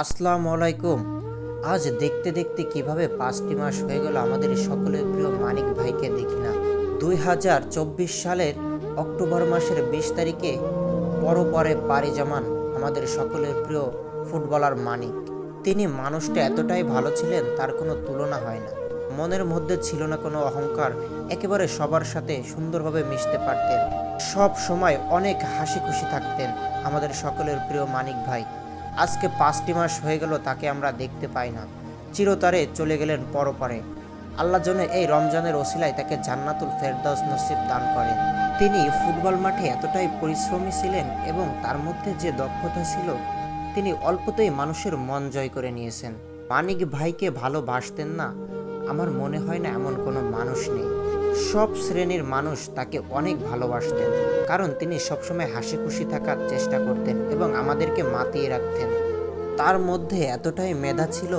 আসসালামু আলাইকুম। আজ দেখতে দেখতে কীভাবে পাঁচটি মাস হয়ে গেল আমাদের সকলের প্রিয় মানিক ভাইকে দেখি না। দুই হাজার চব্বিশ সালের অক্টোবর মাসের বিশ তারিখে পরপরে পাড়ি জমান আমাদের সকলের প্রিয় ফুটবলার মানিক। তিনি মানুষটা এতটাই ভালো ছিলেন, তার কোনো তুলনা হয় না। মনের মধ্যে ছিল না কোনো অহংকার, একেবারে সবার সাথে সুন্দরভাবে মিশতে পারতেন। সব সময় অনেক হাসি খুশি থাকতেন আমাদের সকলের প্রিয় মানিক ভাই। আজকে পাঁচটি মাস হয়ে গেল তাকে আমরা দেখতে পাই না। চিরতরে চলে গেলেন পরপরে। আল্লাহ যেন এই রমজানের ওসিলায় তাকে জান্নাতুল ফেরদাউস নসিব দান করেন। তিনি ফুটবল মাঠে এতটাই পরিশ্রমী ছিলেন এবং তার মধ্যে যে দক্ষতা ছিল, তিনি অল্পতেই মানুষের মন জয় করে নিয়েছেন। মানিক ভাইকে ভালোবাসতেন না, আমার মনে হয় না এমন কোনো মানুষ নেই। সব শ্রেণির মানুষ তাকে অনেক ভালোবাসতেন, কারণ তিনি সবসময় হাসি খুশি থাকার চেষ্টা করতেন এবং আমাদেরকে মাতিয়ে রাখতেন। তার মধ্যে এতটাই মেধা ছিল,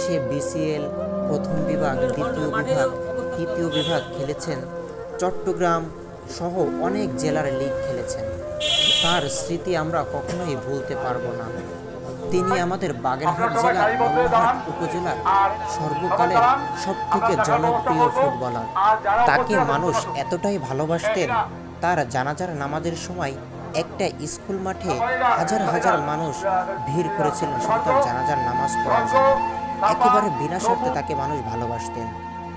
সে বিসিএল প্রথম বিভাগ, দ্বিতীয় বিভাগ, তৃতীয় বিভাগ খেলেছেন, চট্টগ্রাম সহ অনেক জেলার লিগ খেলেছেন। তার স্মৃতি আমরা কখনোই ভুলতে পারব না। তিনি আমাদের বাগেরহাট জেলার মঙ্গলহাট উপজেলার সর্বকালের সব থেকে জনপ্রিয় ফুটবলার। তাকে মানুষ এতটাই ভালোবাসতেন তার জানাজার নামাজের সময় একটা স্কুল মাঠে হাজার হাজার মানুষ ভিড় করেছিলেন শুধু তার জানাজার নামাজ পড়ার জন্য। একেবারে বিনা স্বার্থে তাকে মানুষ ভালোবাসতেন।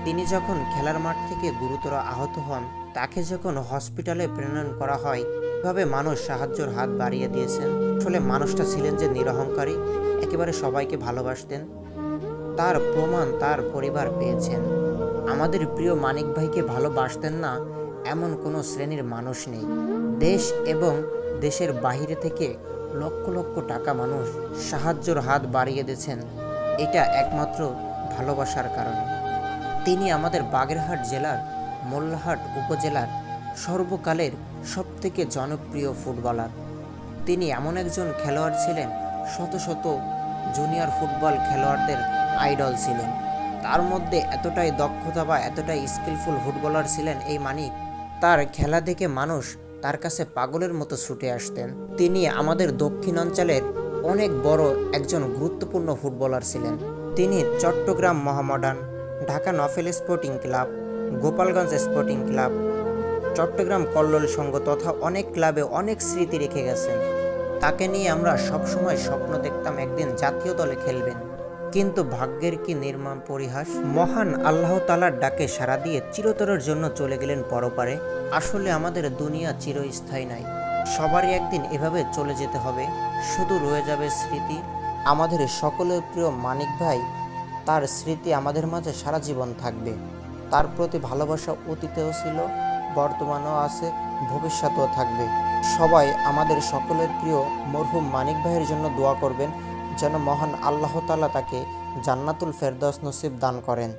তিনি যখন খেলার মাঠ থেকে গুরুতর আহত হন তাকে যখন হসপিটালে প্রেরণ করা হয় এভাবে মানুষ সাহায্যের হাত বাড়িয়ে দিয়েছেন। আসলে মানুষটা ছিলেন যে নিরহংকারী, একেবারে সবাইকে ভালোবাসতেন। তার প্রমাণ তার পরিবার পেয়েছেন। আমাদের প্রিয় মানিক ভাইকে ভালোবাসতেন না এমন কোনো শ্রেণির মানুষ নেই। দেশ এবং দেশের বাইরে থেকে লক্ষ লক্ষ টাকা মানুষ সাহায্যর হাত বাড়িয়ে দিয়েছেন। এটা একমাত্র ভালোবাসার কারণে। তিনি আমাদের বাগেরহাট জেলার মোল্লাহাট উপজেলার সর্বকালের সবথেকে জনপ্রিয় ফুটবলার। তিনি এমন একজন খেলোয়াড় ছিলেন, শত শত জুনিয়র ফুটবল খেলোয়াড়দের আইডল ছিলেন। তার মধ্যে এতটাই দক্ষতা বা এতটাই স্কিলফুল ফুটবলার ছিলেন এই মানিক, তার খেলা দেখে মানুষ তার কাছে পাগলের মতো ছুটে আসতেন। তিনি আমাদের দক্ষিণাঞ্চলের অনেক বড় একজন গুরুত্বপূর্ণ ফুটবলার ছিলেন। তিনি চট্টগ্রাম মহামডার্ন Dhaka নফেল sporting club, Gopalganj sporting club Chittagong Kallol Sangha তথা অনেক ক্লাবে অনেক স্মৃতি রেখে গেছেন। তাকে নিয়ে আমরা সবসময় স্বপ্ন দেখতাম একদিন জাতীয় দলে খেলবেন। কিন্তু ভাগ্যের কি নির্মম পরিহাস? মহান আল্লাহ তালার ডাকে সাড়া দিয়ে চিরতরের জন্য চলে গেলেন পরপারে। আসলে আমাদের দুনিয়া চিরস্থায়ী নাই। সবারই একদিন এভাবে চলে যেতে হবে। শুধু রয়ে যাবে স্মৃতি। আমাদের সকলের প্রিয় মানিক ভাই, তার স্মৃতি আমাদের মাঝে সারা জীবন থাকবে। তার প্রতি ভালোবাসা অতীতেও ছিল। বর্তমানেও আছে, ভবিষ্যতেও থাকবে। সবাই আমাদের সকলের প্রিয় মরহুম মানিক ভাইয়ের জন্য দোয়া করবেন, যেন মহান আল্লাহ তাআলা তাকে জান্নাতুল ফেরদৌস নসিব দান করেন।